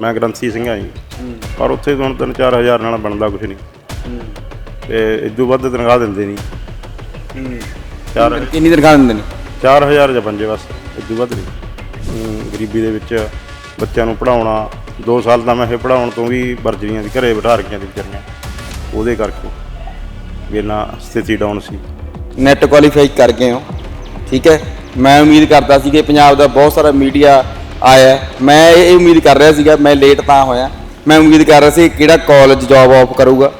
ਮੈਂ ਗ੍ਰੰਥੀ ਸਿੰਘ ਆ ਜੀ। ਪਰ ਉੱਥੇ ਹੁਣ ਤਿੰਨ ਚਾਰ ਹਜ਼ਾਰ ਨਾਲ ਬਣਦਾ ਕੁਝ ਨਹੀਂ। ਤੇ ਇਦੋਂ ਵੱਧ ਤਨਖਾਹ ਦਿੰਦੇ ਨਹੀਂ। ਚਾਰ ਕਿੰਨੀ ਤਨਖਾਹ ਦਿੰਦੇ ਨੇ? 4000 ਜਾਂ ਪੰਜੇ ਬਸ ਇਦੋਂ ਵੱਧ ਨਹੀਂ। ਗਰੀਬੀ ਦੇ ਵਿੱਚ ਬੱਚਿਆਂ ਨੂੰ ਪੜਾਉਣਾ 2 ਸਾਲ ਤਾਂ ਮੈਂ ਇਹ ਪੜਾਉਣ ਤੋਂ ਵੀ ਵਰਜਰੀਆਂ ਦੀ ਘਰੇ ਬਿਠਾ ਰੱਖੀਆਂ ਦੀ ਵਿਚਾਰੀਆਂ। ਉਹਦੇ ਕਰਕੇ ਵੀ ਇੰਨਾ ਸਥਿਤੀ ਡਾਊਨ ਸੀ। ਨੈਟ ਕੁਆਲੀਫਾਈ ਕਰ ਗਏ ਹੋ। ਠੀਕ ਹੈ। ਮੈਂ ਉਮੀਦ ਕਰਦਾ ਸੀ ਕਿ ਪੰਜਾਬ ਦਾ ਬਹੁਤ ਸਾਰਾ ਮੀਡੀਆ ਆਇਆ। ਮੈਂ ਇਹ ਉਮੀਦ ਕਰ ਰਿਹਾ ਸੀਗਾ, ਮੈਂ ਲੇਟ ਤਾਂ ਹੋਇਆ। ਮੈਂ ਉਮੀਦ ਕਰ ਰਿਹਾ ਸੀ ਕਿਹੜਾ ਕਾਲਜ ਜੌਬ ਆਫ ਕਰੂਗਾ।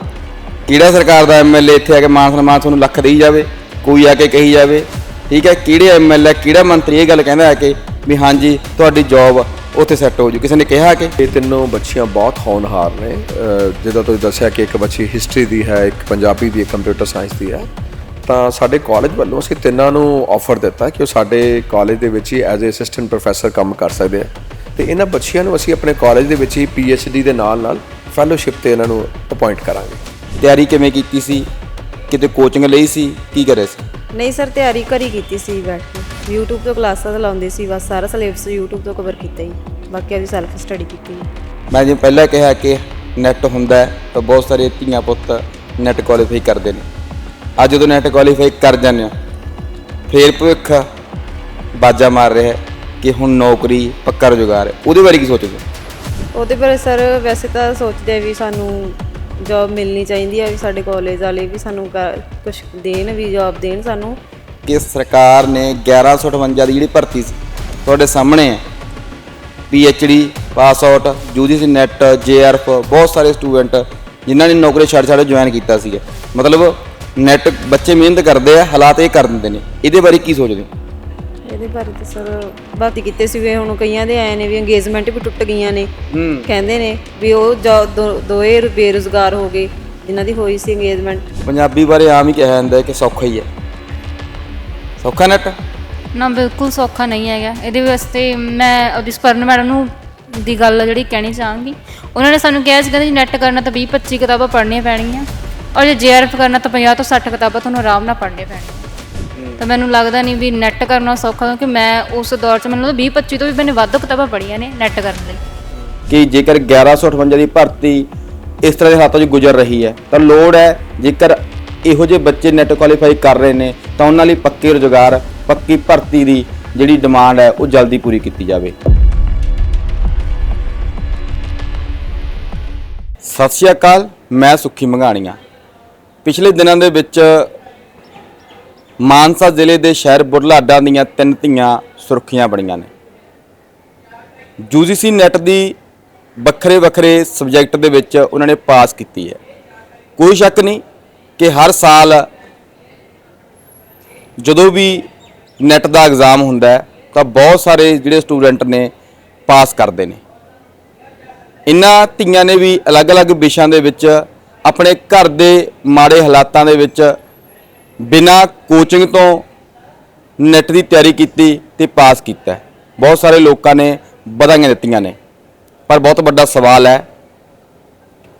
ਕਿਹੜਾ ਸਰਕਾਰ ਦਾ ਐਮਐਲਏ ਇੱਥੇ ਆ ਕੇ ਮਾਨ ਸਨਮਾਨ ਤੁਹਾਨੂੰ ਲੱਖ ਦੇਈ ਜਾਵੇ, ਕੋਈ ਆ ਕੇ ਕਹੀ ਜਾਵੇ। ਠੀਕ ਹੈ, ਕਿਹੜੇ ਐਮਐਲਏ ਕਿਹੜਾ ਮੰਤਰੀ ਇਹ ਗੱਲ ਕਹਿੰਦਾ ਹੈ ਕਿ ਵੀ ਹਾਂਜੀ, ਤੁਹਾਡੀ ਜੌਬ ਉੱਥੇ ਸੈੱਟ ਹੋ ਜੂ। ਕਿਸੇ ਨੇ ਕਿਹਾ ਕਿ? ਇਹ ਤਿੰਨੋਂ ਬੱਚੀਆਂ ਬਹੁਤ ਹੋਣਹਾਰ ਨੇ। ਅਹ ਜਿੱਦਾਂ ਤੁਸੀਂ ਦੱਸਿਆ ਕਿ ਇੱਕ ਬੱਚੀ ਹਿਸਟਰੀ ਦੀ ਹੈ, ਇੱਕ ਪੰਜਾਬੀ ਦੀ ਹੈ ਕੰਪਿਊਟਰ ਸਾਇੰਸ ਦੀ ਹੈ। ਤਾਂ ਸਾਡੇ ਕਾਲਜ ਵੱਲੋਂ ਅਸੀਂ ਤਿੰਨਾਂ ਨੂੰ ਆਫਰ ਦਿੱਤਾ ਕਿ ਉਹ ਸਾਡੇ ਕਾਲਜ ਦੇ ਵਿੱਚ ਹੀ ਐਜ਼ ਅ ਅਸਿਸਟੈਂਟ ਪ੍ਰੋਫੈਸਰ ਕੰਮ ਕਰ ਸਕਦੇ ਆ। ਤੇ ਇਹਨਾਂ ਬੱਚੀਆਂ ਨੂੰ ਅਸੀਂ ਆਪਣੇ ਕਾਲਜ ਦੇ ਵਿੱਚ ਹੀ ਡੀ ਦੇ ਨਾਲ ਨਾਲ ਫੈਲੋਸ਼ਿਪ ਤੇ ਇਹਨਾਂ ਨੂੰ ਅਪਾਇੰਟ ਕਰਾਂਗੇ। ਤਿਆਰੀ ਕਿਵੇਂ ਕੀਤੀ ਸੀ? ਕਿਤੇ ਕੋਚਿੰਗ ਲਈ ਸੀ? ਕੀ ਕਰੇ ਸੀ? ਨਹੀਂ ਸਰ ਤਿਆਰੀ ਘਰੀ ਕੀਤੀ ਸੀ ਬੈਠ ਕੇ। YouTube ਤੋਂ ਕਲਾਸਾਂ ਤਾਂ ਲਾਉਂਦੇ ਸੀ ਬਸ ਸਾਰਾ ਸਿਲੇਬਸ YouTube ਤੋਂ ਕਵਰ ਕੀਤਾ ਹੀ। ਬਾਕੀ ਆਪਦੀ ਸੈਲਫ ਸਟੱਡੀ ਕੀਤੀ ਮੈਂ ਜਿਵੇਂ ਪਹਿਲਾਂ ਕਿਹਾ ਕਿ ਨੈਟ ਹੁੰਦਾ ਤਾਂ ਬਹੁਤ ਸਾਰੇ ਧੀਆਂ ਪੁੱਤ ਨੈਟ ਕੁਆਲੀਫਾਈ ਕਰਦੇ ਨੇ। ਅੱਜ ਜਦੋਂ ਨੈਟ ਕੁਆਲੀਫਾਈ ਕਰ ਜਾਂਦੇ ਹੋ ਫੇਰ ਭਵਿੱਖ ਬਾਜਾ ਮਾਰ ਰਿਹਾ ਹੈ ਕਿ ਹੁਣ ਨੌਕਰੀ ਪੱਕਾ ਰੁਜ਼ਗਾਰ ਹੈ। ਉਹਦੇ ਬਾਰੇ ਕੀ ਸੋਚਦੇ ਹੋ ਉਹਦੇ ਬਾਰੇ ਸਰ ਵੈਸੇ ਤਾਂ ਸੋਚਦੇ ਆ ਵੀ ਸਾਨੂੰ ਜੌਬ ਮਿਲਣੀ ਚਾਹੀਦੀ ਆ ਵੀ ਸਾਡੇ ਕਾਲਜ ਵਾਲੇ ਵੀ ਸਾਨੂੰ ਕੁਝ ਦੇਣ ਵੀ ਜੌਬ ਦੇਣ ਸਾਨੂੰ। ਕਿ ਸਰਕਾਰ ਨੇ 1158 ਦੀ ਜਿਹੜੀ ਭਰਤੀ ਸੀ ਤੁਹਾਡੇ ਸਾਹਮਣੇ ਹੈ। D pass out UGC NET JRF ਬਹੁਤ ਸਾਰੇ ਸਟੂਡੈਂਟ ਜਿਨ੍ਹਾਂ ਨੇ ਨੌਕਰੀ ਛੱਡ ਛੱਡ ਜੁਆਇਨ ਕੀਤਾ ਸੀਗਾ। ਮਤਲਬ ਨੈਟ ਬੱਚੇ ਮਿਹਨਤ ਕਰਦੇ ਆ ਹਾਲਾਤ ਇਹ ਕਰ ਦਿੰਦੇ ਨੇ। ਇਹਦੇ ਬਾਰੇ ਕੀ ਸੋਚਦੇ ਹੋ? ਇਹਦੇ ਬਾਰੇ ਤਾਂ ਸਰ ਬਾਤੀ ਕੀਤੇ ਸੀ ਵੀ ਹੁਣ ਕਈਆਂ ਦੇ ਆਏ ਨੇ ਵੀ ਇੰਗੇਜਮੈਂਟ ਵੀ ਟੁੱਟ ਗਈਆਂ ਨੇ। ਕਹਿੰਦੇ ਨੇ ਵੀ ਉਹ ਜੋ- ਦੋ- ਦੋਏ ਬੇਰੁਜ਼ਗਾਰ ਹੋ ਗਏ ਜਿਨ੍ਹਾਂ ਦੀ ਹੋਈ ਸੀ ਇੰਗੇਜਮੈਂਟ ਪੰਜਾਬੀ ਬਾਰੇ ਆਮ ਹੀ ਕਿਹਾ ਜਾਂਦਾ ਹੈ ਕਿ ਸੌਖਾ ਹੀ ਹੈ। ਸੌਖਾ ਨੈਟ ਨਾ ਬਿਲਕੁਲ ਸੌਖਾ ਨਹੀਂ ਹੈਗਾ। ਇਹਦੇ ਵਾਸਤੇ ਮੈਂ ਉਹਦੀ ਸਪਰਨ ਮੈਡਮ ਨੂੰ ਦੀ ਗੱਲ ਜਿਹੜੀ ਕਹਿਣੀ ਚਾਹਾਂਗੀ। ਉਹਨਾਂ ਨੇ ਸਾਨੂੰ ਕਿਹਾ ਸੀ ਕਹਿੰਦੇ ਨੈਟ ਕਰਨਾ ਤਾਂ 20 25 ਕਿਤਾਬਾਂ ਪੜ੍ਹਨੀਆਂ ਪੈਣਗੀਆਂ। ਔਰ ਜੇ ਜੇਆਰਐਫ ਕਰਨਾ ਤਾਂ 50 ਤੋਂ 60 ਕਿਤਾਬਾਂ ਤੁਹਾਨੂੰ ਆਰਾਮ ਨਾਲ ਪੜ੍ਹਨੀਆਂ ਪੈਣਗੀਆਂ। ਤਾਂ ਮੈਨੂੰ ਲੱਗਦਾ ਨਹੀਂ ਵੀ ਨੈਟ ਕਰਨਾ ਸੌਖਾ ਕਿਉਂਕਿ ਮੈਂ ਉਸ ਦੌਰ 'ਚ ਮੈਨੂੰ ਲੱਗਦਾ 20 25 ਤੋਂ ਵੀ ਮੈंने ਵੱਧ ਕਿਤਾਬਾਂ ਪੜ੍ਹੀਆਂ ਨੇ ਨੈਟ ਕਰਨ ਲਈ। ਕਿ ਜੇਕਰ 1158 ਦੀ ਭਰਤੀ ਇਸ ਤਰ੍ਹਾਂ ਦੇ ਹਾਲਾਤਾਂ 'ਚ ਗੁਜ਼ਰ ਰਹੀ ਹੈ ਤਾਂ ਲੋੜ ਹੈ ਜੇਕਰ ਇਹੋ ਜਿਹੇ ਬੱਚੇ ਨੈਟ ਕੁਆਲੀਫਾਈ ਕਰ ਰਹੇ ਨੇ ਤਾਂ ਉਹਨਾਂ ਲਈ ਪੱਕੇ ਰੁਜ਼ਗਾਰ ਪੱਕੀ ਭਰਤੀ ਦੀ ਜਿਹੜੀ ਡਿਮਾਂਡ ਹੈ ਉਹ ਜਲਦੀ ਪੂਰੀ ਕੀਤੀ ਜਾਵੇ। ਸਤਿ ਸ਼੍ਰੀ ਅਕਾਲ ਮੈਂ ਸੁੱਖੀ ਮੰਗਾਣੀਆਂ। ਪਿਛਲੇ ਦਿਨਾਂ ਦੇ ਵਿੱਚ ਮਾਨਸਾ ਜ਼ਿਲ੍ਹੇ ਦੇ ਸ਼ਹਿਰ ਬੁਰਲਾਡਾ ਦੀਆਂ ਤਿੰਨ ਧੀਆਂ ਸੁਰਖੀਆਂ ਬਣੀਆਂ ਨੇ। ਯੂਜੀਸੀ ਨੈਟ ਦੀ ਵੱਖਰੇ ਵੱਖਰੇ ਸਬਜੈਕਟ ਦੇ ਵਿੱਚ ਉਹਨਾਂ ਨੇ ਪਾਸ ਕੀਤੀ ਹੈ। ਕੋਈ ਸ਼ੱਕ ਨਹੀਂ ਕਿ ਹਰ ਸਾਲ ਜਦੋਂ ਵੀ ਨੈਟ ਦਾ ਐਗਜ਼ਾਮ ਹੁੰਦਾ ਹੈ, ਤਾਂ ਬਹੁਤ ਸਾਰੇ ਜਿਹੜੇ ਸਟੂਡੈਂਟ ਨੇ ਪਾਸ ਕਰਦੇ ਨੇ। ਇਨ੍ਹਾਂ ਧੀਆਂ ਨੇ ਵੀ ਅਲੱਗ-ਅਲੱਗ ਵਿਸ਼ਿਆਂ ਦੇ ਵਿੱਚ ਆਪਣੇ ਘਰ ਦੇ ਮਾੜੇ ਹਾਲਾਤਾਂ ਦੇ ਵਿੱਚ ਬਿਨਾਂ ਕੋਚਿੰਗ ਤੋਂ ਨੈਟ ਦੀ ਤਿਆਰੀ ਕੀਤੀ ਤੇ ਪਾਸ ਕੀਤਾ। ਬਹੁਤ ਸਾਰੇ ਲੋਕਾਂ ਨੇ ਵਧਾਈਆਂ ਦਿੱਤੀਆਂ ਨੇ। ਪਰ ਬਹੁਤ ਵੱਡਾ ਸਵਾਲ ਹੈ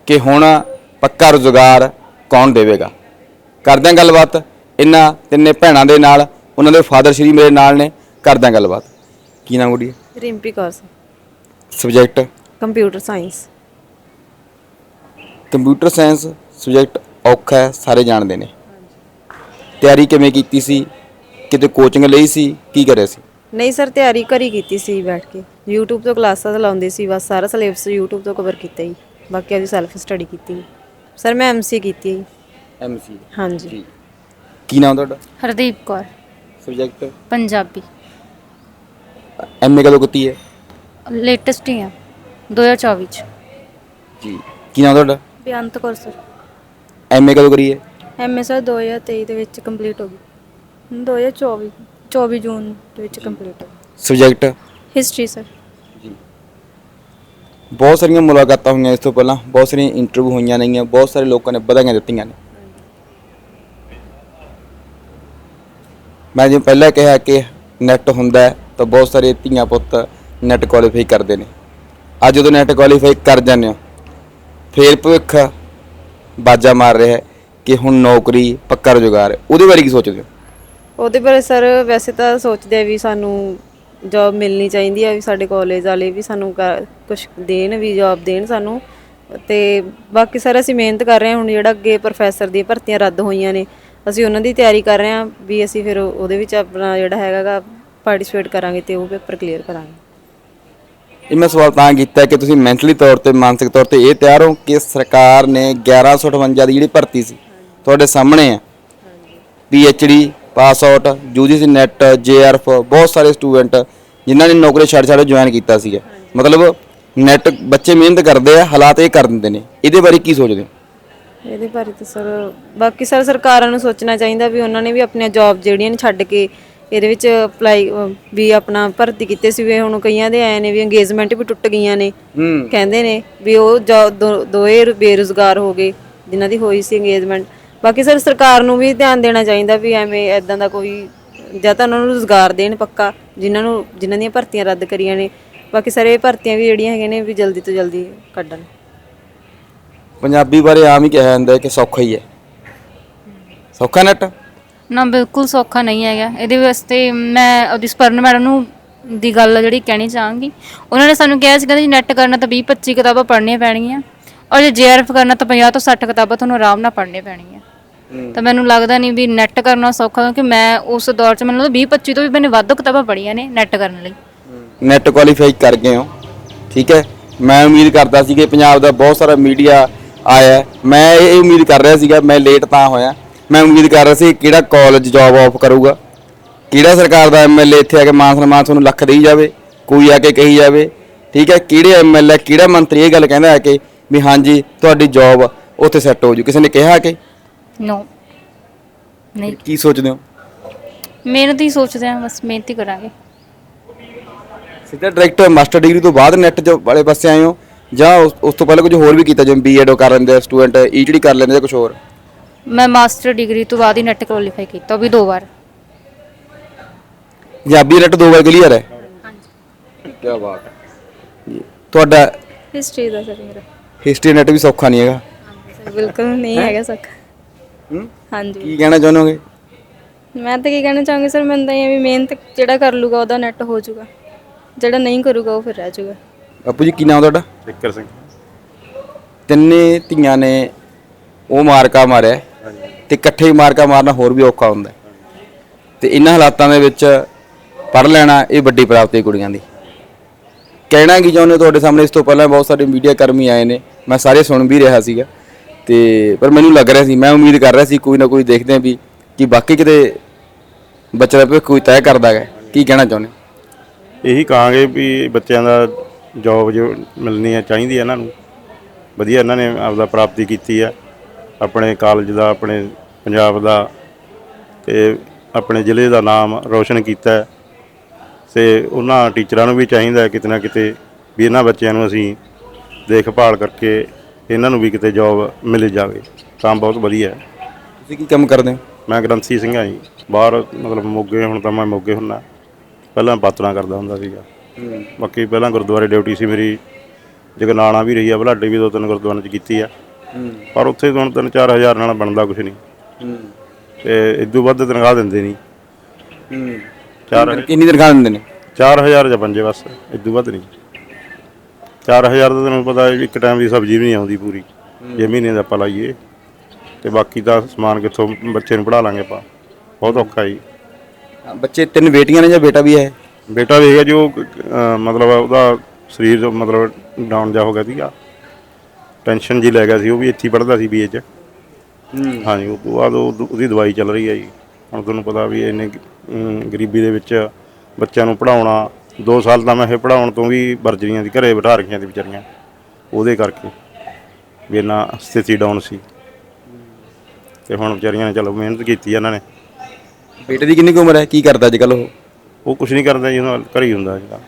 ਕਿ ਹੁਣ ਪੱਕਾ ਰੁਜ਼ਗਾਰ ਕੌਣ ਦੇਵੇਗਾ? ਕਰਦੇ ਹਾਂ ਗੱਲਬਾਤ ਇਹਨਾਂ ਤਿੰਨੇ ਭੈਣਾਂ ਦੇ ਨਾਲ ਉਹਨਾਂ ਦੇ ਫਾਦਰ ਸ਼੍ਰੀ ਮੇਰੇ ਨਾਲ ਨੇ ਕਰਦੇ ਹਾਂ ਗੱਲਬਾਤ। ਕੀ ਨਾਮ Gudi Rimpi Kaur subject computer science computer science subject ਔਖਾ ਹੈ ਸਾਰੇ ਜਾਣਦੇ ਨੇ। ਤਿਆਰੀ ਕਿਵੇਂ ਕੀਤੀ ਸੀ? ਕਿਤੇ ਕੋਚਿੰਗ ਲਈ ਸੀ? ਕੀ ਕਰਿਆ ਸੀ? ਨਹੀਂ ਸਰ ਤਿਆਰੀ ਘਰੀ ਕੀਤੀ ਸੀ ਬੈਠ ਕੇ। YouTube ਤੋਂ ਕਲਾਸਾਂ ਲਾਉਂਦੇ ਸੀ ਬਸ ਸਾਰਾ ਸਿਲੇਬਸ YouTube ਤੋਂ ਕਵਰ ਕੀਤਾ ਹੀ ਬਾਕੀ ਆਪਦੀ ਸੈਲਫ ਸਟੱਡੀ ਕੀਤੀ ਸਰ ਮੈਂ ਐਮਸੀ ਕੀਤੀ ਹੈ ਐਮਸੀ ਹਾਂਜੀ। ਕੀ ਨਾਮ ਤੁਹਾਡਾ? ਹਰਦੀਪ ਕੌਰ। ਸਬਜੈਕਟ ਪੰਜਾਬੀ। ਐਮਏ ਕਦੋਂ ਕੀਤੀ ਹੈ? ਲੇਟੈਸਟ ਹੀ ਆ 2024 ਚ। ਜੀ। ਕੀ ਨਾਮ ਤੁਹਾਡਾ? ਬੇਅੰਤ ਕੌਰ ਸਰ। ਐਮਏ ਕਦੋਂ ਕਰੀ ਹੈ? ਐਮਏ ਸਰ 2023 ਦੇ ਵਿੱਚ ਕੰਪਲੀਟ ਹੋ ਗਈ। 2024 24 ਜੂਨ ਦੇ ਵਿੱਚ ਕੰਪਲੀਟ ਹੋ ਸਬਜੈਕਟ ਹਿਸਟਰੀ ਸਰ। ਬਹੁਤ ਸਾਰੀਆਂ ਮੁਲਾਕਾਤਾਂ ਹੋਈਆਂ ਇਸ ਤੋਂ ਪਹਿਲਾਂ ਬਹੁਤ ਸਾਰੀਆਂ ਇੰਟਰਵਿਊ ਹੋਈਆਂ ਨੇਗੀਆਂ ਬਹੁਤ ਸਾਰੇ ਲੋਕਾਂ ਨੇ ਵਧਾਈਆਂ ਦਿੱਤੀਆਂ ਨੇ। ਮੈਂ ਜਿਵੇਂ ਪਹਿਲਾਂ ਕਿਹਾ ਕਿ ਨੈਟ ਹੁੰਦਾ ਹੈ ਤਾਂ ਬਹੁਤ ਸਾਰੇ ਧੀਆਂ ਪੁੱਤ ਨੈਟ ਕੁਆਲੀਫਾਈ ਕਰਦੇ ਨੇ। ਅੱਜ ਜਦੋਂ ਨੈਟ ਕੁਆਲੀਫਾਈ ਕਰ ਜਾਂਦੇ ਹੋ ਫੇਰ ਭਵਿੱਖ ਬਾਜਾ ਮਾਰ ਰਿਹਾ ਹੈ ਕਿ ਹੁਣ ਨੌਕਰੀ ਪੱਕਾ ਰੁਜ਼ਗਾਰ ਹੈ। ਉਹਦੇ ਬਾਰੇ ਕੀ ਸੋਚਦੇ ਹੋ? ਉਹਦੇ ਬਾਰੇ ਸਰ ਵੈਸੇ ਤਾਂ ਸੋਚਦੇ ਆ ਵੀ ਸਾਨੂੰ ਜੌਬ ਮਿਲਣੀ ਚਾਹੀਦੀ ਆ, ਵੀ ਸਾਡੇ ਕਾਲਜ ਵਾਲੇ ਵੀ ਸਾਨੂੰ ਕੁਝ ਦੇਣ, ਵੀ ਜੌਬ ਦੇਣ ਸਾਨੂੰ। ਤੇ ਬਾਕੀ ਸਰ ਅਸੀਂ ਮਿਹਨਤ ਕਰ ਰਹੇ ਹਾਂ, ਹੁਣ ਜਿਹੜਾ ਅੱਗੇ ਪ੍ਰੋਫੈਸਰ ਦੀਆਂ ਭਰਤੀਆਂ ਰੱਦ ਹੋਈਆਂ ਨੇ, ਅਸੀਂ ਉਹਨਾਂ ਦੀ ਤਿਆਰੀ ਕਰ ਰਹੇ ਹਾਂ ਵੀ ਅਸੀਂ ਫਿਰ ਉਹਦੇ ਵਿੱਚ ਆਪਣਾ ਜਿਹੜਾ ਹੈਗਾਗਾ ਪਾਰਟਿਸਿਪੇਟ ਕਰਾਂਗੇ ਤੇ ਉਹ ਪੇਪਰ ਕਲੀਅਰ ਕਰਾਂਗੇ। ਇਹ ਮੈਂ ਸਵਾਲ ਤਾਂ ਕੀਤਾ ਕਿ ਤੁਸੀਂ ਮੈਂਟਲੀ ਤੌਰ ਤੇ, ਮਾਨਸਿਕ ਤੌਰ ਤੇ ਇਹ ਤਿਆਰ ਹੋ ਕਿ ਸਰਕਾਰ ਨੇ 1158 ਦੀ ਜਿਹੜੀ ਭਰਤੀ ਸੀ, ਤੁਹਾਡੇ ਸਾਹਮਣੇ ਆ? D pass out UGC NET JRF ਬਹੁਤ ਸਾਰੇ ਸਟੂਡੈਂਟ ਜਿਨ੍ਹਾਂ ਨੇ ਨੌਕਰੀ ਛੱਡ ਛੱਡ ਜੁਆਇਨ ਕੀਤਾ ਸੀਗਾ। ਮਤਲਬ ਨੈਟ ਬੱਚੇ ਮਿਹਨਤ ਕਰਦੇ ਆ, ਹਾਲਾਤ ਇਹ ਕਰ ਦਿੰਦੇ ਨੇ। ਇਹਦੇ ਬਾਰੇ ਕੀ ਸੋਚਦੇ ਹੋ? ਇਹਦੇ ਬਾਰੇ ਤਾਂ ਸਰ, ਬਾਕੀ ਸਰ ਸਰਕਾਰਾਂ ਨੂੰ ਸੋਚਣਾ ਚਾਹੀਦਾ ਵੀ ਉਹਨਾਂ ਨੇ ਵੀ ਆਪਣੀਆਂ ਜੌਬ ਜਿਹੜੀਆਂ ਨੇ ਛੱਡ ਕੇ ਇਹਦੇ ਵਿੱਚ ਅਪਲਾਈ ਵੀ ਆਪਣਾ ਭਰਤੀ ਕੀਤੇ ਸੀ ਵੀ ਹੁਣ ਕਈਆਂ ਦੇ ਆਏ ਨੇ ਵੀ ਇੰਗੇਜਮੈਂਟ ਵੀ ਟੁੱਟ ਗਈਆਂ ਨੇ। ਕਹਿੰਦੇ ਨੇ ਵੀ ਉਹ ਜੋ- ਦੋ- ਦੋਏ ਬੇਰੁਜ਼ਗਾਰ ਹੋ ਗਏ ਜਿਨ੍ਹਾਂ ਦੀ ਹੋਈ ਸੀ ਇੰਗੇਜਮੈਂਟ ਬਾਕੀ ਸਰ ਸਰਕਾਰ ਨੂੰ ਵੀ ਧਿਆਨ ਦੇਣਾ ਚਾਹੀਦਾ ਵੀ ਐਵੇਂ ਐਦਾਂ ਦਾ ਕੋਈ ਜਾਂ ਤਾਂ ਉਹਨਾਂ ਨੂੰ ਰੁਜ਼ਗਾਰ ਦੇਣ ਪੱਕਾ ਜਿਨ੍ਹਾਂ ਨੂੰ ਜਿਨ੍ਹਾਂ ਦੀਆਂ ਭਰਤੀਆਂ ਰੱਦ ਕਰੀਆਂ ਨੇ। ਬਾਕੀ ਸਰ ਇਹ ਭਰਤੀਆਂ ਵੀ ਜਿਹੜੀਆਂ ਹੈਗੀਆਂ ਨੇ ਵੀ ਜਲਦੀ ਤੋਂ ਜਲਦੀ ਕੱਢਣ। ਪੰਜਾਬੀ ਬਾਰੇ ਆਮ ਹੀ ਕਿਹਾ ਜਾਂਦਾ ਹੈ ਕਿ ਸੌਖਾ ਹੀ ਹੈ। ਸੌਖਾ ਨੈਟ? ਨਾ ਬਿਲਕੁਲ ਸੌਖਾ ਨਹੀਂ ਹੈਗਾ। ਇਹਦੇ ਵਾਸਤੇ ਮੈਂ ਉਹਦੀ ਸਪਰਨ ਮੈਡਮ ਨੂੰ ਦੀ ਗੱਲ ਜਿਹੜੀ ਕਹਿਣੀ ਚਾਹਾਂਗੀ। ਉਹਨਾਂ ਨੇ ਸਾਨੂੰ ਕਿਹਾ ਸੀ ਕਹਿੰਦੇ ਜੀ ਨੈਟ ਕਰਨਾ ਤਾਂ 20 25 ਕਿਤਾਬਾਂ ਪੜ੍ਹਨੀਆਂ ਪੈਣਗੀਆਂ ਔਰ ਜੇ ਜੇਆਰਐਫ ਕਰਨਾ ਤਾਂ 50 ਤੋਂ 60 ਕਿਤਾਬਾਂ ਤੁਹਾਨੂੰ ਆਰਾਮ ਨਾਲ ਪੜ੍ਹਨੀਆਂ ਪੈਣਗੀਆਂ। ਤਾਂ ਮੈਨੂੰ ਲੱਗਦਾ ਨਹੀਂ ਵੀ ਨੈਟ ਕਰਨਾ ਸੌਖਾ ਕਿਉਂਕਿ ਮੈਂ ਉਸ ਦੌਰ 'ਚ ਮੈਨੂੰ ਲੱਗਦਾ 20 25 ਤੋਂ ਵੀ ਮੈंने ਵੱਧ ਕਿਤਾਬਾਂ ਪੜ੍ਹੀਆਂ ਨੇ ਨੈਟ ਕਰਨ ਲਈ। ਨੈਟ ਕੁਆਲੀਫਾਈ ਕਰ ਗਏ ਹੋ। ਠੀਕ ਹੈ। ਮੈਂ ਉਮੀਦ ਕਰਦਾ ਸੀ ਕਿ ਪੰਜਾਬ ਦਾ ਬਹੁਤ ਸਾਰਾ ਮੀਡੀਆ ਆਇਆ। ਮੈਂ ਇਹ ਉਮੀਦ ਕਰ ਰਿਹਾ ਸੀਗਾ ਮੈਂ ਲੇਟ ਤਾਂ ਹੋਇਆ। ਮੈਂ ਉਮੀਦ ਕਰ ਰਿਹਾ ਸੀ ਕਿਹੜਾ ਕਾਲਜ ਜੌਬ ਆਫ ਕਰੂਗਾ ਕਿਹੜਾ ਸਰਕਾਰ ਦਾ ਐਮਐਲਏ ਇੱਥੇ ਆ ਕੇ ਮਾਨ ਸਨਮਾਨ ਤੁਹਾਨੂੰ ਲੱਖ ਦੇਈ ਜਾਵੇ ਕੋਈ ਆ ਕੇ ਕਹੀ ਜਾਵੇ ਠੀਕ ਹੈ ਕਿਹੜੇ ਐਮਐਲਏ ਕਿਹੜਾ ਮੰਤਰੀ ਇਹ ਗੱਲ ਕਹਿੰਦਾ ਹੈ ਕਿ ਵੀ ਹਾਂਜੀ ਤੁਹਾਡੀ ਜੌਬ ਉੱਥੇ ਸੈੱਟ ਹੋ ਜੂ। ਕਿਸੇ ਨੇ ਕਿਹਾ ਕਿ? ਨੋ ਨਹੀਂ। ਕੀ ਸੋਚਦੇ ਹੋ? ਮਿਹਨਤ ਹੀ ਸੋਚਦੇ ਹਾਂ ਬਸ ਮਿਹਨਤ ਹੀ ਕਰਾਂਗੇ। ਸਿੱਧਾ ਡਾਇਰੈਕਟ ਮਾਸਟਰ ਡਿਗਰੀ ਤੋਂ ਬਾਅਦ ਨੈਟ ਜੋ ਵਾਲੇ ਪਾਸੇ ਆਏ ਹੋ ਜਾਂ ਉਸ ਉਸ ਤੋਂ ਪਹਿਲਾਂ ਕੁਝ ਹੋਰ ਵੀ ਕੀਤਾ ਜਿਵੇਂ ਬੀਐਡ ਕਰ ਲੈਂਦੇ ਆ ਸਟੂਡੈਂਟ ਈਚਡੀ ਕਰ ਲੈਂਦੇ ਜਾਂ ਕੁਝ ਹੋਰ? ਮੈਂ ਮਾਸਟਰ ਡਿਗਰੀ ਤੋਂ ਬਾਅਦ ਹੀ ਨੈਟ ਕੁਆਲੀਫਾਈ ਕੀਤਾ ਉਹ ਵੀ ਦੋ ਵਾਰ। ਪੰਜਾਬੀ ਨੈਟ ਦੋ ਵਾਰ ਕਲੀਅਰ ਹੈ? ਹਾਂਜੀ। ਕੀ ਬਾਤ ਹੈ। ਜੀ ਤੁਹਾਡਾ ਹਿਸਟਰੀ ਦਾ ਸਰ ਮੇਰਾ। ਹਿਸਟਰੀ ਨੈਟ ਵੀ ਸੌਖਾ ਨਹੀਂ ਹੈਗਾ? ਸਰ ਬਿਲਕੁਲ ਨਹੀਂ ਹੈਗਾ ਸਕ ਹੂੰ? ਹਾਂਜੀ। ਕੀ ਕਹਿਣਾ ਚਾਹੁੰਦੇ ਮੈਂ ਤਾਂ ਕੀ ਕਹਿਣਾ ਚਾਹਾਂਗੀ ਸਰ ਮੈਨੂੰ ਤਾਂ ਇਹ ਵੀ ਮਿਹਨਤ ਜਿਹੜਾ ਕਰ ਲੂਗਾ ਉਹਦਾ ਨੈਟ ਹੋ ਜਾਊਗਾ। ਜਿਹੜਾ ਨਹੀਂ ਕਰੂਗਾ ਉਹ ਫਿਰ ਰਹਿ ਜਾਊਗਾ। ਬਾਪੂ ਜੀ ਕੀ ਨਾਮ ਤੁਹਾਡਾ? ਸਿੱਕਰ ਸਿੰਘ। ਤਿੰਨੇ ਧੀਆਂ ਨੇ ਉਹ ਮਾਰਕਾ ਮਾਰਿਆ। ਤੇ ਇਕੱਠੇ ਮਾਰਕਾ ਮਾਰਨਾ ਹੋਰ ਵੀ ਔਖਾ ਹੁੰਦਾ ਹੈ। ਤੇ ਇਹਨਾਂ ਹਾਲਾਤਾਂ ਦੇ ਵਿੱਚ ਪੜ ਲੈਣਾ ਇਹ ਵੱਡੀ ਪ੍ਰਾਪਤੀ ਕੁੜੀਆਂ ਦੀ। ਕਹਿਣਾ ਕੀ ਚਾਹੁੰਦੇ ਹੋ ਤੁਹਾਡੇ ਸਾਹਮਣੇ? ਇਸ ਤੋਂ ਪਹਿਲਾਂ ਬਹੁਤ ਸਾਰੇ ਮੀਡੀਆ ਕਰਮੀ ਆਏ ਨੇ। ਮੈਂ ਸਾਰੇ ਸੁਣ ਵੀ ਰਿਹਾ ਸੀਗਾ। ਤੇ ਪਰ ਮੈਨੂੰ ਲੱਗ ਰਿਹਾ ਸੀ, ਮੈਂ ਉਮੀਦ ਕਰ ਰਿਹਾ ਸੀ ਕੋਈ ਨਾ ਕੋਈ ਦੇਖਦੇ ਹਾਂ ਵੀ ਕਿ ਬਾਕੀ ਕਿਤੇ ਬੱਚੇ ਦਾ ਭਵਿੱਖ ਕੋਈ ਤੈਅ ਕਰਦਾ ਹੈ। ਕੀ ਕਹਿਣਾ ਚਾਹੁੰਦੇ ਇਹੀ ਕਹਾਂਗੇ ਵੀ ਬੱਚਿਆਂ ਦਾ ਜੌਬ ਜੋ ਮਿਲਣੀ ਹੈ, ਚਾਹੀਦੀ ਹੈ ਇਹਨਾਂ ਨੂੰ। ਵਧੀਆ ਇਹਨਾਂ ਨੇ ਆਪਦਾ ਪ੍ਰਾਪਤੀ ਕੀਤੀ ਹੈ। ਆਪਣੇ ਕਾਲਜ ਦਾ ਆਪਣੇ ਪੰਜਾਬ ਦਾ ਤੇ ਆਪਣੇ ਜ਼ਿਲ੍ਹੇ ਦਾ ਨਾਮ ਰੋਸ਼ਨ ਕੀਤਾ ਹੈ। ਤੇ ਉਹਨਾਂ ਟੀਚਰਾਂ ਨੂੰ ਵੀ ਚਾਹੀਦਾ ਹੈ ਕਿਤੇ ਨਾ ਕਿਤੇ ਵੀ ਇਹਨਾਂ ਬੱਚਿਆਂ ਨੂੰ ਅਸੀਂ ਦੇਖਭਾਲ ਕਰਕੇ ਇਹਨਾਂ ਨੂੰ ਵੀ ਕਿਤੇ ਜੌਬ ਮਿਲ ਜਾਵੇ। ਤਾਂ ਬਹੁਤ ਵਧੀਆ ਹੈ। ਤੁਸੀਂ ਕੀ ਕੰਮ ਕਰਦੇ ਹੋ? ਮੈਂ ਗ੍ਰੰਥੀ ਸਿੰਘ ਹਾਂ ਜੀ। ਬਾਹਰ ਮਤਲਬ ਮੋਗੇ ਹੁਣ ਤਾਂ ਮੈਂ ਮੋਗੇ ਹੁੰਨਾ ਪਹਿਲਾਂ ਪਾਤਣਾ ਕਰਦਾ ਹੁੰਦਾ ਸੀਗਾ। ਬਾਕੀ ਪਹਿਲਾਂ ਗੁਰਦੁਆਰੇ ਡਿਊਟੀ ਸੀ ਮੇਰੀ। ਜਗਨਾਣਾ ਵੀ ਰਹੀ ਆ ਬਲਾਡੇ ਵੀ ਦੋ ਤਿੰਨ ਗੁਰਦੁਆਰਿਆਂ 'ਚ ਕੀਤੀ ਆ। ਪਰ ਉੱਥੇ ਤਾਂ ਹੁਣ ਤਿੰਨ ਚਾਰ ਹਜ਼ਾਰ ਨਾਲ ਬਣਦਾ ਕੁਝ ਨਹੀਂ। ਤੇ ਇਦੋਂ ਵੱਧ ਤਨਖਾਹ ਦਿੰਦੇ ਨਹੀਂ। ਚਾਰ ਕਿੰਨੀ ਤਨਖਾਹ ਦਿੰਦੇ ਨੇ? 4000 ਜਾਂ ਪੰਜੇ ਬਸ ਇਦੋਂ ਵੱਧ ਨਹੀਂ। 4000 ਦਾ ਤੈਨੂੰ ਪਤਾ ਇੱਕ ਟਾਈਮ ਦੀ ਸਬਜ਼ੀ ਵੀ ਨਹੀਂ ਆਉਂਦੀ ਪੂਰੀ। ਜੇ ਮਹੀਨੇ ਦਾ ਆਪਾਂ ਲਾਈਏ ਤੇ ਬਾਕੀ ਦਾ ਸਮਾਨ ਕਿੱਥੋਂ ਬੱਚੇ ਨੂੰ ਪੜਾ ਲਾਂਗੇ ਆਪਾਂ। ਬਹੁਤ ਔਖਾ ਜੀ। ਬੱਚੇ ਤਿੰਨ ਬੇਟੀਆਂ ਨੇ ਜਾਂ ਬੇਟਾ ਵੀ ਹੈ? ਬੇਟਾ ਵੀ ਹੈਗਾ ਜੋ ਮਤਲਬ ਉਹਦਾ ਸਰੀਰ ਜੋ ਮਤਲਬ ਡਾਊਨ ਜਾ ਹੋ ਗਿਆ ਸੀਗਾ। ਟੈਨਸ਼ਨ ਜੀ ਲੈ ਗਿਆ ਸੀ ਉਹ ਵੀ ਇੱਥੇ ਪੜਦਾ ਸੀ ਬੀਏ ਚ। ਹਾਂਜੀ ਉਸ ਤੋਂ ਬਾਅਦ ਉਹ- ਉਹਦੀ ਦਵਾਈ ਚੱਲ ਰਹੀ ਹੈ ਜੀ। ਹੁਣ ਤੁਹਾਨੂੰ ਪਤਾ ਵੀ ਇੰਨੇ ਅਮ, ਗਰੀਬੀ ਦੇ ਵਿੱਚ ਬੱਚਿਆਂ ਨੂੰ ਪੜਾਉਣਾ 2 ਸਾਲ ਤਾਂ ਮੈਂ ਇਹ ਪੜਾਉਣ ਤੋਂ ਵੀ ਵਰਜਰੀਆਂ ਦੀ ਘਰੇ ਬਿਠਾ ਰੱਖੀਆਂ ਸੀ ਵਿਚਾਰੀਆਂ। ਉਹਦੇ ਕਰਕੇ ਵੀ ਇੰਨਾ ਸਥਿਤੀ ਡਾਊਨ ਸੀ। ਤੇ ਹੁਣ ਵਿਚਾਰੀਆਂ ਨੇ ਚਲੋ ਮਿਹਨਤ ਕੀਤੀ ਇਹਨਾਂ ਨੇ। ਬੇਟੇ ਦੀ ਕਿੰਨੀ ਕੁ ਉਮਰ ਹੈ? ਕੀ ਕਰਦਾ ਅੱਜ ਕੱਲ ਉਹ? ਉਹ ਕੁਝ ਨਹੀਂ ਕਰਦਾ ਜੀ ਉਹਨਾਂ ਘਰੇ ਹੀ ਹੁੰਦਾ ਜਿਹੜਾ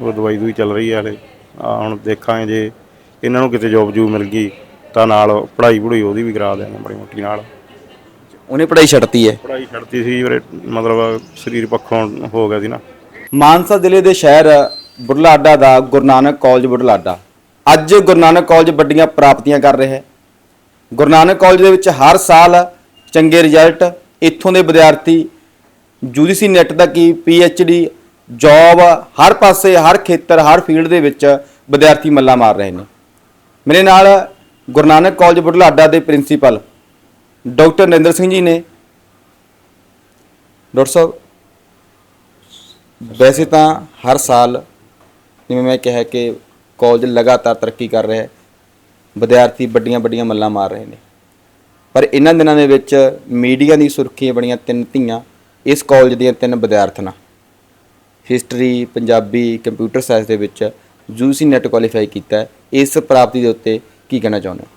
ਉਹ ਦਵਾਈ ਦੂਈ ਚੱਲ ਰਹੀ ਹੈ ਹਲੇ। ਆ ਹੁਣ ਦੇਖਾਂਗੇ ਜੇ ਇਹਨਾਂ ਨੂੰ ਕਿਤੇ ਜੋਬ ਜੂ ਮਿਲ ਗਈ ਤਾਂ ਨਾਲ ਪੜ੍ਹਾਈ ਪੜੂਈ ਉਹਦੀ ਵੀ ਕਰਾ ਦਿਆਂਗੇ ਬੜੀ ਮੋਟੀ ਨਾਲ। ਉਹਨੇ ਪੜ੍ਹਾਈ ਛੱਡਤੀ ਹੈ? ਪੜ੍ਹਾਈ ਛੱਡਤੀ ਸੀ ਵੀਰੇ ਮਤਲਬ ਸਰੀਰ ਪੱਖੋਂ ਹੋ ਗਿਆ ਸੀ ਨਾ। ਮਾਨਸਾ ਜ਼ਿਲ੍ਹੇ ਦੇ ਸ਼ਹਿਰ ਬੁਢਲਾਡਾ ਦਾ ਗੁਰੂ ਨਾਨਕ ਕਾਲਜ ਬੁਢਲਾਡਾ। ਅੱਜ ਗੁਰੂ ਨਾਨਕ ਕਾਲਜ ਵੱਡੀਆਂ ਪ੍ਰਾਪਤੀਆਂ ਕਰ ਰਿਹਾ ਹੈ। ਗੁਰੂ ਨਾਨਕ ਕਾਲਜ ਦੇ ਵਿੱਚ ਹਰ ਸਾਲ ਚੰਗੇ ਰਿਜ਼ਲਟ ਇੱਥੋਂ ਦੇ ਵਿਦਿਆਰਥੀ ਯੂਜੀਸੀ ਨੈਟ ਦਾ ਕੀ ਡੀ ਜੌਬ ਹਰ ਪਾਸੇ ਹਰ ਖੇਤਰ ਹਰ ਫੀਲਡ ਦੇ ਵਿੱਚ ਵਿਦਿਆਰਥੀ ਮੱਲਾ ਮਾਰ ਰਹੇ ਨੇ। ਮੇਰੇ ਨਾਲ ਗੁਰੂ ਨਾਨਕ ਕਾਲਜ ਬੁਢਲਾਡਾ ਦੇ ਪ੍ਰਿੰਸੀਪਲ ਡਾਕਟਰ ਨਰਿੰਦਰ ਸਿੰਘ ਜੀ ਨੇ। ਡਾਕਟਰ ਸਾਹਿਬ, ਵੈਸੇ ਤਾਂ ਹਰ ਸਾਲ ਜਿਵੇਂ ਮੈਂ ਕਿਹਾ ਕਿ ਕਾਲਜ ਲਗਾਤਾਰ ਤਰੱਕੀ ਕਰ ਰਿਹਾ ਹੈ, ਵਿਦਿਆਰਥੀ ਵੱਡੀਆਂ ਵੱਡੀਆਂ ਮੱਲਾਂ ਮਾਰ ਰਹੇ ਨੇ। ਪਰ ਇਹਨਾਂ ਦਿਨਾਂ ਦੇ ਵਿੱਚ ਮੀਡੀਆ ਦੀ ਸੁਰਖੀਆਂ ਬਣੀਆਂ ਤਿੰਨ ਧੀਆਂ, ਇਸ ਕਾਲਜ ਦੀਆਂ ਤਿੰਨ ਵਿਦਿਆਰਥਣਾਂ। ਹਿਸਟਰੀ, ਪੰਜਾਬੀ, ਕੰਪਿਊਟਰ ਸਾਇੰਸ ਦੇ ਵਿੱਚ ਯੂਸੀ ਨੈਟ ਕੁਆਲੀਫਾਈ ਕੀਤਾ ਇਸ ਪ੍ਰਾਪਤੀ ਦੇ ਉੱਤੇ ਕੀ ਕਹਿਣਾ ਚਾਹੁੰਦੇ ਹੋ?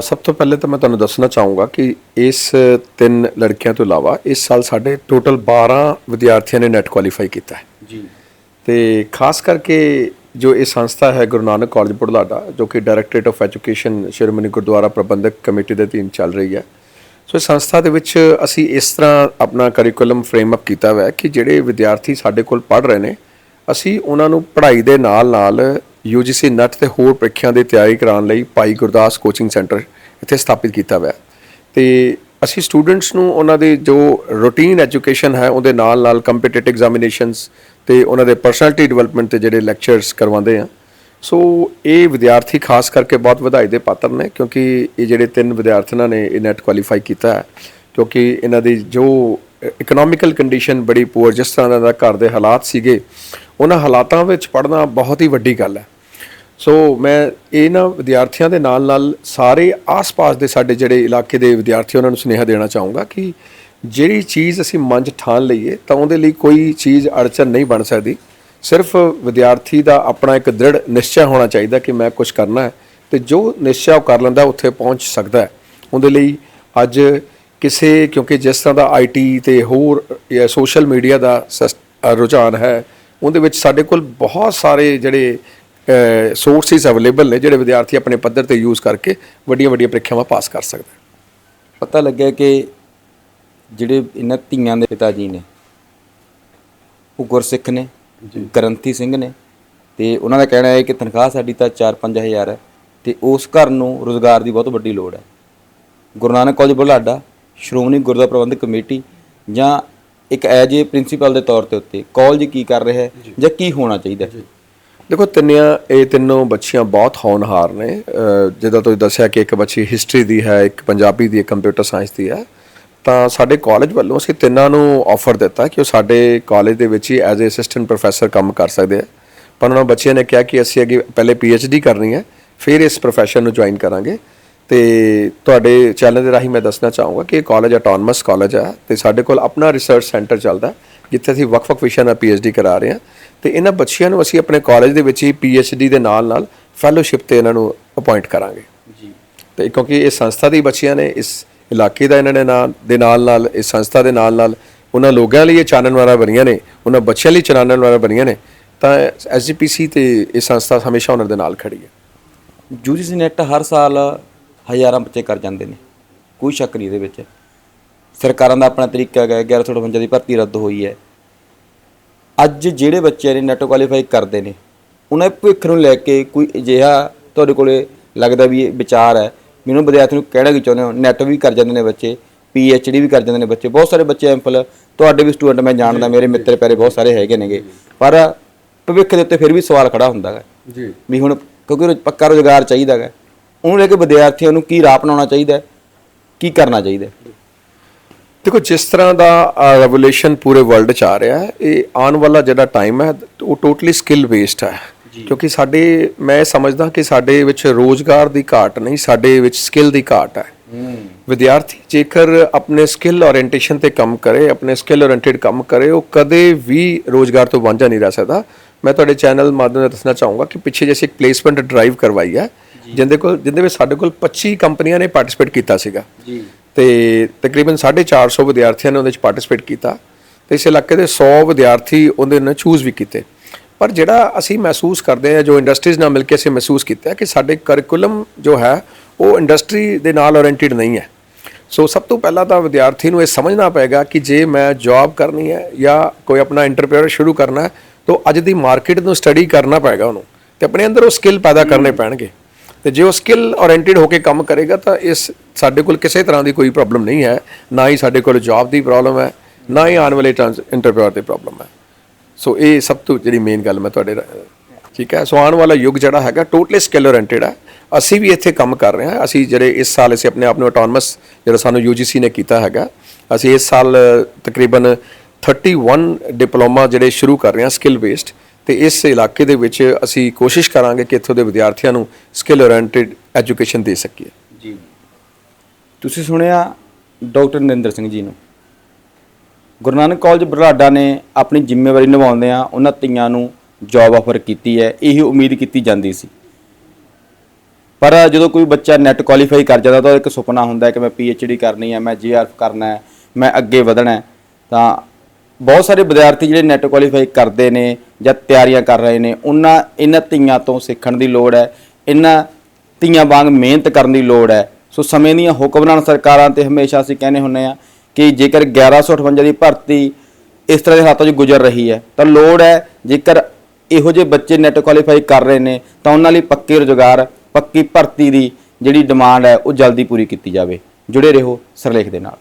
ਸਭ ਤੋਂ ਪਹਿਲੇ ਤਾਂ ਮੈਂ ਤੁਹਾਨੂੰ ਦੱਸਣਾ ਚਾਹੂੰਗਾ ਕਿ ਇਸ ਤਿੰਨ ਲੜਕੀਆਂ ਤੋਂ ਇਲਾਵਾ ਇਸ ਸਾਲ ਸਾਡੇ ਟੋਟਲ 12 ਵਿਦਿਆਰਥੀਆਂ ਨੇ ਨੈਟ ਕੁਆਲੀਫਾਈ ਕੀਤਾ ਹੈ। ਜੀ। ਤੇ ਖਾਸ ਕਰਕੇ ਜੋ ਇਹ ਸੰਸਥਾ ਹੈ ਗੁਰੂ ਨਾਨਕ ਕਾਲਜ ਬੁਢਲਾਡਾ ਜੋ ਕਿ directorate of education Shiromani Gurdwara Prabandhak committee ਦੇ ਅਧੀਨ ਚੱਲ ਰਹੀ ਹੈ। ਸੋ ਇਸ ਸੰਸਥਾ ਦੇ ਵਿੱਚ ਅਸੀਂ ਇਸ ਤਰ੍ਹਾਂ ਆਪਣਾ ਕਰਿਕੂਲਮ ਫਰੇਮ ਅਪ ਕੀਤਾ ਹੋਇਆ ਹੈ ਕਿ ਜਿਹੜੇ ਵਿਦਿਆਰਥੀ ਸਾਡੇ ਕੋਲ ਪੜ੍ਹ ਰਹੇ ਨੇ ਅਸੀਂ ਉਹਨਾਂ ਨੂੰ ਪੜ੍ਹਾਈ ਦੇ ਨਾਲ ਨਾਲ UGC ਨੈਟ ਤੇ ਹੋਰ ਪ੍ਰੀਖਿਆ ਦੀ ਤਿਆਰੀ ਕਰਾਉਣ ਲਈ ਭਾਈ ਗੁਰਦਾਸ ਕੋਚਿੰਗ ਸੈਂਟਰ ਇੱਥੇ ਸਥਾਪਿਤ ਕੀਤਾ ਹੋਇਆ। ਹੈ ਤੇ ਅਸੀਂ ਸਟੂਡੈਂਟਸ ਨੂੰ ਉਹਨਾਂ ਦੀ ਜੋ ਰੂਟੀਨ ਐਜੂਕੇਸ਼ਨ ਹੈ, ਉਹਦੇ ਨਾਲ ਨਾਲ ਕੰਪੀਟੀਟਿਵ ਐਗਜ਼ਾਮੀਨੇਸ਼ਨਸ ਤੇ ਉਹਨਾਂ ਦੇ ਪਰਸਨੈਲਿਟੀ ਡਿਵੈਲਪਮੈਂਟ ਤੇ ਜਿਹੜੇ ਲੈਕਚਰਸ ਕਰਵਾਉਂਦੇ ਆ। ਸੋ ਇਹ ਵਿਦਿਆਰਥੀ ਖਾਸ ਕਰਕੇ ਬਹੁਤ ਵਧਾਈ ਦੇ ਪਾਤਰ ਨੇ, ਕਿਉਂਕਿ ਇਹ ਜਿਹੜੇ ਤਿੰਨ ਵਿਦਿਆਰਥੀਆਂ ਨੇ, ਇਹ ਨੈਟ ਕੁਆਲੀਫਾਈ ਕੀਤਾ ਹੈ। ਕਿਉਂਕਿ ਇਹਨਾਂ ਦੀ ਜੋ ਇਕਨੋਮਿਕਲ ਕੰਡੀਸ਼ਨ ਬੜੀ ਪੂਅਰ ਜਿਸ ਤਰ੍ਹਾਂ ਦਾ ਘਰ ਦੇ ਹਾਲਾਤ ਸੀਗੇ ਉਹਨਾਂ ਹਾਲਾਤਾਂ ਵਿੱਚ ਪੜ੍ਹਨਾ ਬਹੁਤ ਹੀ ਵੱਡੀ ਗੱਲ ਹੈ। ਸੋ ਮੈਂ ਇਹਨਾਂ ਵਿਦਿਆਰਥੀਆਂ ਦੇ ਨਾਲ ਨਾਲ ਸਾਰੇ ਆਸ-ਪਾਸ ਦੇ ਸਾਡੇ ਜਿਹੜੇ ਇਲਾਕੇ ਦੇ ਵਿਦਿਆਰਥੀ ਉਹਨਾਂ ਨੂੰ ਸੁਨੇਹਾ ਦੇਣਾ ਚਾਹੂੰਗਾ ਕਿ ਜਿਹੜੀ ਚੀਜ਼ ਅਸੀਂ ਮਨ 'ਚ ਠਾਣ ਲਈਏ ਤਾਂ ਉਹਦੇ ਲਈ ਕੋਈ ਚੀਜ਼ ਅੜਚਨ ਨਹੀਂ ਬਣ ਸਕਦੀ। ਸਿਰਫ ਵਿਦਿਆਰਥੀ ਦਾ ਆਪਣਾ ਇੱਕ ਦ੍ਰਿੜ ਨਿਸ਼ਚੈ ਹੋਣਾ ਚਾਹੀਦਾ ਕਿ ਮੈਂ ਕੁਝ ਕਰਨਾ ਹੈ ਤੇ ਜੋ ਨਿਸ਼ਚੈ ਉਹ ਕਰ ਲੈਂਦਾ, ਉੱਥੇ ਪਹੁੰਚ ਸਕਦਾ ਹੈ। ਉਹਦੇ ਲਈ ਅੱਜ ਕਿਸੇ, ਕਿਉਂਕਿ ਜਿਸ ਤਰ੍ਹਾਂ ਦਾ ਆਈਟੀ ਤੇ ਹੋਰ ਸੋਸ਼ਲ ਮੀਡੀਆ ਦਾ ਸਸ- ਰੁਝਾਨ ਹੈ ਉਹਦੇ ਵਿੱਚ ਸਾਡੇ ਕੋਲ ਬਹੁਤ ਸਾਰੇ ਜਿਹੜੇ ਸੋਰਸਿਸ ਅਵੇਲੇਬਲ ਨੇ ਜਿਹੜੇ ਵਿਦਿਆਰਥੀ ਆਪਣੇ ਪੱਧਰ ਤੇ ਯੂਜ਼ ਕਰਕੇ ਵੱਡੀਆਂ ਵੱਡੀਆਂ ਪ੍ਰੀਖਿਆਵਾਂ ਪਾਸ ਕਰ ਸਕਦੇ। ਪਤਾ ਲੱਗਿਆ ਕਿ ਜਿਹੜੇ ਇਹਨਾਂ ਧੀਆਂ ਦੇ ਪਿਤਾ ਜੀ ਨੇ ਉਹ ਗੁਰਸਿੱਖ ਨੇ ਗ੍ਰੰਥੀ ਸਿੰਘ ਨੇ ਤੇ ਉਹਨਾਂ ਦਾ ਕਹਿਣਾ ਹੈ ਕਿ ਤਨਖਾਹ ਸਾਡੀ ਤਾਂ 4-5000 ਹੈ ਤੇ ਉਸ ਘਰ ਨੂੰ ਰੋਜ਼ਗਾਰ ਦੀ ਬਹੁਤ ਵੱਡੀ ਲੋੜ ਹੈ ਗੁਰੂ ਨਾਨਕ ਕਾਲਜ ਬੁਢਲਾਡਾ ਸ਼੍ਰੋਮਣੀ ਗੁਰਦੁਆਰਾ ਪ੍ਰਬੰਧਕ ਕਮੇਟੀ ਜਾਂ ਇੱਕ ਐਜ ਏ ਪ੍ਰਿੰਸੀਪਲ ਦੇ ਤੌਰ ਤੇ ਉੱਤੇ ਕਾਲਜ ਕੀ ਕਰ ਰਿਹਾ ਹੈ ਜਾਂ। ਕੀ ਹੋਣਾ ਚਾਹੀਦਾ ਹੈ? ਦੇਖੋ ਤਿੰਨਿਆਂ ਇਹ ਤਿੰਨੋਂ ਬੱਚੀਆਂ ਬਹੁਤ ਹੋਣਹਾਰ ਨੇ। ਜਿੱਦਾਂ ਤੁਸੀਂ ਦੱਸਿਆ ਕਿ ਇੱਕ ਬੱਚੀ ਹਿਸਟਰੀ ਦੀ ਹੈ ਇੱਕ ਪੰਜਾਬੀ ਦੀ ਹੈ ਕੰਪਿਊਟਰ ਸਾਇੰਸ ਦੀ ਹੈ ਤਾਂ ਸਾਡੇ ਕਾਲਜ ਵੱਲੋਂ ਅਸੀਂ ਤਿੰਨਾਂ ਨੂੰ ਆਫਰ ਦਿੱਤਾ ਕਿ ਉਹ ਸਾਡੇ ਕਾਲਜ ਦੇ ਵਿੱਚ ਹੀ ਐਜ਼ ਅ ਅਸਿਸਟੈਂਟ ਪ੍ਰੋਫੈਸਰ ਕੰਮ ਕਰ ਸਕਦੇ ਆ। ਪਰ ਉਹਨਾਂ ਬੱਚਿਆਂ ਨੇ ਕਿਹਾ ਕਿ ਅਸੀਂ ਅੱਗੇ ਪਹਿਲੇ ਡੀ ਕਰਨੀ ਹੈ ਫਿਰ ਇਸ ਪ੍ਰੋਫੈਸ਼ਨ ਨੂੰ ਜੁਆਇਨ ਕਰਾਂਗੇ। ਤੇ ਤੁਹਾਡੇ ਚੈਨਲ ਦੇ ਰਾਹੀਂ ਮੈਂ ਦੱਸਣਾ ਚਾਹੂੰਗਾ ਕਿ ਇਹ ਕਾਲਜ ਆਟੋਨਮਸ ਕਾਲਜ ਹੈ ਤੇ ਸਾਡੇ ਕੋਲ ਆਪਣਾ ਰਿਸਰਚ ਸੈਂਟਰ ਚੱਲਦਾ ਜਿੱਥੇ ਅਸੀਂ ਵੱਖ-ਵੱਖ ਵਿਸ਼ਿਆਂ ਦਾ ਡੀ ਕਰਾ ਰਹੇ ਹਾਂ ਤੇ ਇਹਨਾਂ ਬੱਚਿਆਂ ਨੂੰ ਅਸੀਂ ਆਪਣੇ ਕਾਲਜ ਦੇ ਵਿੱਚ ਹੀ ਡੀ ਦੇ ਨਾਲ-ਨਾਲ ਫੈਲੋਸ਼ਿਪ ਤੇ ਇਹਨਾਂ ਨੂੰ ਅਪਾਇੰਟ ਕਰਾਂਗੇ। ਜੀ। ਤੇ ਕਿਉਂਕਿ ਇਹ ਸੰਸਥਾ ਦੀ ਬੱਚੀਆਂ ਨੇ ਇਸ ਇਲਾਕੇ ਦਾ ਇਹਨਾਂ ਨੇ ਨਾਲ ਦੇ ਨਾਲ-ਨਾਲ ਇਸ ਸੰਸਥਾ ਦੇ ਨਾਲ-ਨਾਲ ਉਹਨਾਂ ਲੋਕਾਂ ਲਈ ਇਹ ਚਾਨਣ ਵਾਲਾ ਬਣੀਆਂ ਨੇ ਉਹਨਾਂ ਬੱਚਿਆਂ ਲਈ ਚਾਨਣ ਵਾਲਾ ਬਣੀਆਂ ਨੇ ਤਾਂ ਐਸਜੀਪੀਸੀ ਤੇ ਇਹ ਸੰਸਥਾ ਹਮੇਸ਼ਾ ਉਹਨਾਂ ਦੇ ਨਾਲ ਖੜੀ ਹੈ। ਯੂਜੀਸੀ ਨੈਟ ਹਰ ਸਾਲ ਹਜ਼ਾਰਾਂ ਬੱਚੇ ਕਰ ਜਾਂਦੇ ਨੇ। ਕੋਈ ਸ਼ੱਕ ਨਹੀਂ ਇਹਦੇ ਵਿੱਚ। ਸਰਕਾਰਾਂ ਦਾ ਆਪਣਾ ਤਰੀਕਾ ਹੈਗਾ 1158 ਦੀ ਭਰਤੀ ਰੱਦ ਹੋਈ ਹੈ। ਅੱਜ ਜਿਹੜੇ ਬੱਚੇ ਨੇ ਨੈਟ ਕੁਆਲੀਫਾਈ ਕਰਦੇ ਨੇ ਉਹਨਾਂ ਦੇ ਭਵਿੱਖ ਨੂੰ ਲੈ ਕੇ ਕੋਈ ਅਜਿਹਾ ਤੁਹਾਡੇ ਕੋਲੇ ਲੱਗਦਾ ਵੀ ਇਹ ਵਿਚਾਰ ਹੈ। ਮੈਨੂੰ ਵਿਦਿਆਰਥੀ ਨੂੰ ਕਹਿਣਾ ਕੀ ਚਾਹੁੰਦੇ ਹੋ? ਨੈਟ ਵੀ ਕਰ ਜਾਂਦੇ ਨੇ ਬੱਚੇ ਡੀ ਵੀ ਕਰ ਜਾਂਦੇ ਨੇ ਬੱਚੇ। ਬਹੁਤ ਸਾਰੇ ਬੱਚੇ ਐਮਫਲ ਤੁਹਾਡੇ ਵੀ ਸਟੂਡੈਂਟ ਮੈਂ ਜਾਣਦਾ ਮੇਰੇ ਮਿੱਤਰ ਪਿਆਰੇ ਬਹੁਤ ਸਾਰੇ ਹੈਗੇ ਨੇਗੇ। ਪਰ ਭਵਿੱਖ ਦੇ ਉੱਤੇ ਫਿਰ ਵੀ ਸਵਾਲ ਖੜਾ ਹੁੰਦਾ ਹੈ। ਜੀ। ਵੀ ਹੁਣ ਕਿਉਂਕਿ ਪੱਕਾ ਰੋਜ਼ਗਾਰ ਚਾਹੀਦਾ ਹੈ। ਉਹਨੂੰ ਲੈ ਕੇ ਵਿਦਿਆਰਥੀਆਂ ਨੂੰ ਕੀ ਰਾਹ ਅਪਣਾਉਣਾ ਚਾਹੀਦਾ ਹੈ? ਕੀ ਕਰਨਾ ਚਾਹੀਦਾ ਹੈ? ਦੇਖੋ ਜਿਸ ਤਰ੍ਹਾਂ ਦਾ ਰੈਵੋਲੂਸ਼ਨ ਪੂਰੇ ਵਰਲਡ ਚ ਆ ਰਿਹਾ ਹੈ ਇਹ ਆਉਣ ਵਾਲਾ ਜਿਹੜਾ ਟਾਈਮ ਹੈ ਉਹ ਟੋਟਲੀ ਸਕਿੱਲ ਬੇਸਡ ਹੈ। ਕਿਉਂਕਿ ਸਾਡੇ ਮੈਂ ਸਮਝਦਾ ਕਿ ਸਾਡੇ ਵਿੱਚ ਰੋਜ਼ਗਾਰ ਦੀ ਘਾਟ ਨਹੀਂ ਸਾਡੇ ਵਿੱਚ ਸਕਿੱਲ ਦੀ ਘਾਟ ਹੈ। ਵਿਦਿਆਰਥੀ ਜੇਕਰ ਆਪਣੇ ਸਕਿੱਲ ਓਰੀਐਂਟੇਸ਼ਨ ਤੇ ਕੰਮ ਕਰੇ ਆਪਣੇ ਸਕਿੱਲ ਓਰੀਐਂਟਡ ਕੰਮ ਕਰੇ ਉਹ ਕਦੇ ਵੀ ਰੋਜ਼ਗਾਰ ਤੋਂ ਵਾਂਝਾ ਨਹੀਂ ਰਹਿ ਸਕਦਾ। ਮੈਂ ਤੁਹਾਡੇ ਚੈਨਲ ਮਾਧਿਅਮ ਨਾਲ ਦੱਸਣਾ ਚਾਹੂੰਗਾ ਕਿ ਪਿੱਛੇ ਜਿਵੇਂ ਇੱਕ ਪਲੇਸਮੈਂਟ ਡਰਾਈਵ ਕਰਵਾਈ ਹੈ। ਜਿੰਦੇ ਕੋਲ ਜਿੰਦੇ ਵਿੱਚ ਸਾਡੇ ਕੋਲ 25 ਕੰਪਨੀਆਂ ਨੇ ਪਾਰਟਿਸਿਪੇਟ ਕੀਤਾ ਸੀਗਾ। ਜੀ। ਤੇ ਤਕਰੀਬਨ 450 ਵਿਦਿਆਰਥੀਆਂ ਨੇ ਉਹਦੇ ਵਿੱਚ ਪਾਰਟਿਸਿਪੇਟ ਕੀਤਾ ਤੇ ਇਸ ਇਲਾਕੇ ਦੇ 100 ਵਿਦਿਆਰਥੀ ਉਹਦੇ ਨਾਲ ਚੂਜ਼ ਵੀ ਕੀਤੇ। ਪਰ ਜਿਹੜਾ ਅਸੀਂ ਮਹਿਸੂਸ ਕਰਦੇ ਹਾਂ ਜੋ ਇੰਡਸਟਰੀਜ਼ ਨਾਲ ਮਿਲ ਕੇ ਅਸੀਂ ਮਹਿਸੂਸ ਕੀਤਾ ਕਿ ਸਾਡੇ ਕਰਿਕੂਲਮ ਜੋ ਹੈ ਉਹ ਇੰਡਸਟਰੀ ਦੇ ਨਾਲ ਓਰੀਐਂਟਡ ਨਹੀਂ ਹੈ। ਸੋ ਸਭ ਤੋਂ ਪਹਿਲਾਂ ਤਾਂ ਵਿਦਿਆਰਥੀ ਨੂੰ ਇਹ ਸਮਝਣਾ ਪਏਗਾ ਕਿ ਜੇ ਮੈਂ ਜੌਬ ਕਰਨੀ ਹੈ ਜਾਂ ਕੋਈ ਆਪਣਾ ਇੰਟਰਪ੍ਰੀਨਰ ਸ਼ੁਰੂ ਕਰਨਾ ਹੈ ਤਾਂ ਅੱਜ ਦੀ ਮਾਰਕੀਟ ਨੂੰ ਸਟੱਡੀ ਕਰਨਾ ਪਏਗਾ ਉਹਨੂੰ ਤੇ ਆਪਣੇ ਅੰਦਰ ਉਹ ਸਕਿੱਲ ਪੈਦਾ ਕਰਨੇ ਪੈਣਗੇ। ਤੇ ਜੇ ਉਹ ਸਕਿੱਲ ਓਰੀਐਂਟਡ ਹੋ ਕੇ ਕੰਮ ਕਰੇਗਾ ਤਾਂ ਇਸ ਸਾਡੇ ਕੋਲ ਕਿਸੇ ਤਰ੍ਹਾਂ ਦੀ ਕੋਈ ਪ੍ਰੋਬਲਮ ਨਹੀਂ ਹੈ। ਨਾ ਹੀ ਸਾਡੇ ਕੋਲ ਜੌਬ ਦੀ ਪ੍ਰੋਬਲਮ ਹੈ ਨਾ ਹੀ ਆਉਣ ਵਾਲੇ ਇੰਟਰਪ੍ਰੀਨਰ ਦੀ ਪ੍ਰੋਬਲਮ ਹੈ। ਸੋ ਇਹ ਸਭ ਤੋਂ ਜਿਹੜੀ ਮੇਨ ਗੱਲ ਮੈਂ ਤੁਹਾਡੇ ਠੀਕ ਹੈ? ਸੋ ਆਉਣ ਵਾਲਾ ਯੁੱਗ ਜਿਹੜਾ ਹੈਗਾ ਟੋਟਲੀ ਸਕਿੱਲ ਓਰੀਐਂਟਡ ਹੈ। ਅਸੀਂ ਵੀ ਇੱਥੇ ਕੰਮ ਕਰ ਰਹੇ ਹਾਂ। ਅਸੀਂ ਜਿਹੜੇ ਇਸ ਸਾਲ ਅਸੀਂ ਆਪਣੇ ਆਪ ਨੂੰ ਆਟੋਨਮਸ ਜਿਹੜਾ ਸਾਨੂੰ UGC ਨੇ ਕੀਤਾ ਹੈਗਾ ਅਸੀਂ ਇਸ ਸਾਲ ਅ, ਤਕਰੀਬਨ 31 ਡਿਪਲੋਮਾ ਜਿਹੜੇ ਸ਼ੁਰੂ ਕਰ ਰਹੇ ਹਾਂ ਸਕਿੱਲ ਬੇਸਡ ਤੇ ਇਸ ਇਲਾਕੇ ਦੇ ਵਿੱਚ ਅਸੀਂ ਕੋਸ਼ਿਸ਼ ਕਰਾਂਗੇ ਕਿ ਇੱਥੋਂ ਦੇ ਵਿਦਿਆਰਥੀਆਂ ਨੂੰ ਸਕਿੱਲ ਓਰੀਐਂਟਡ ਐਜੂਕੇਸ਼ਨ ਦੇ ਸਕੀਏ। ਜੀ। ਤੁਸੀਂ ਸੁਣਿਆ ਡਾਕਟਰ ਨਰਿੰਦਰ ਸਿੰਘ ਜੀ ਨੂੰ। ਗੁਰੂ ਨਾਨਕ ਕਾਲਜ ਬਰਲਾਡਾ ਨੇ ਆਪਣੀ ਜ਼ਿੰਮੇਵਾਰੀ ਨਿਭਾਉਂਦਿਆਂ ਉਹਨਾਂ ਧੀਆਂ ਨੂੰ ਜੌਬ ਆਫਰ ਕੀਤੀ ਹੈ, ਇਹੀ ਉਮੀਦ ਕੀਤੀ ਜਾਂਦੀ ਸੀ। ਪਰ ਜਦੋਂ ਕੋਈ ਬੱਚਾ ਨੈਟ ਕੁਆਲੀਫਾਈ ਕਰ ਜਾਂਦਾ ਤਾਂ ਉਹਦਾ ਇੱਕ ਸੁਪਨਾ ਹੁੰਦਾ ਕਿ ਮੈਂ ਡੀ ਕਰਨੀ ਹੈ, ਮੈਂ ਜੀਆਰਐਫ ਕਰਨਾ ਹੈ, ਮੈਂ ਅੱਗੇ ਵਧਣਾ ਹੈ, ਤਾਂ ਬਹੁਤ ਸਾਰੇ ਵਿਦਿਆਰਥੀ ਜਿਹੜੇ ਨੈਟ ਕੁਆਲੀਫਾਈ ਕਰਦੇ ਨੇ ਜਾਂ ਤਿਆਰੀਆਂ ਕਰ ਰਹੇ ਨੇ, ਉਹਨਾਂ ਇਹਨਾਂ ਧੀਆਂ ਤੋਂ ਸਿੱਖਣ ਦੀ ਲੋੜ ਹੈ, ਇਹਨਾਂ ਧੀਆਂ ਵਾਂਗ ਮਿਹਨਤ ਕਰਨ ਦੀ ਲੋੜ ਹੈ। ਸੋ ਸਮੇਂ ਦੀਆਂ ਹੁਕਮਰਾਨ ਸਰਕਾਰਾਂ ਤੇ ਹਮੇਸ਼ਾ ਅਸੀਂ ਕਹਿੰਦੇ ਹੁੰਨੇ ਆ ਕਿ ਜੇਕਰ 1158 ਦੀ ਭਰਤੀ ਇਸ ਤਰ੍ਹਾਂ ਦੇ ਹਾਲਾਤਾਂ 'ਚ ਗੁਜ਼ਰ ਰਹੀ ਹੈ, ਤਾਂ ਲੋੜ ਹੈ ਜੇਕਰ ਇਹੋ ਜਿਹੇ ਬੱਚੇ ਨੈਟ ਕੁਆਲੀਫਾਈ ਕਰ ਰਹੇ ਨੇ, ਤਾਂ ਉਹਨਾਂ ਲਈ ਪੱਕੇ ਰੁਜ਼ਗਾਰ, ਪੱਕੀ ਭਰਤੀ ਦੀ ਜਿਹੜੀ ਡਿਮਾਂਡ ਹੈ, ਉਹ ਜਲਦੀ ਪੂਰੀ ਕੀਤੀ ਜਾਵੇ। ਜੁੜੇ ਰਹੋ ਸਰਲੇਖ ਦੇ ਨਾਲ।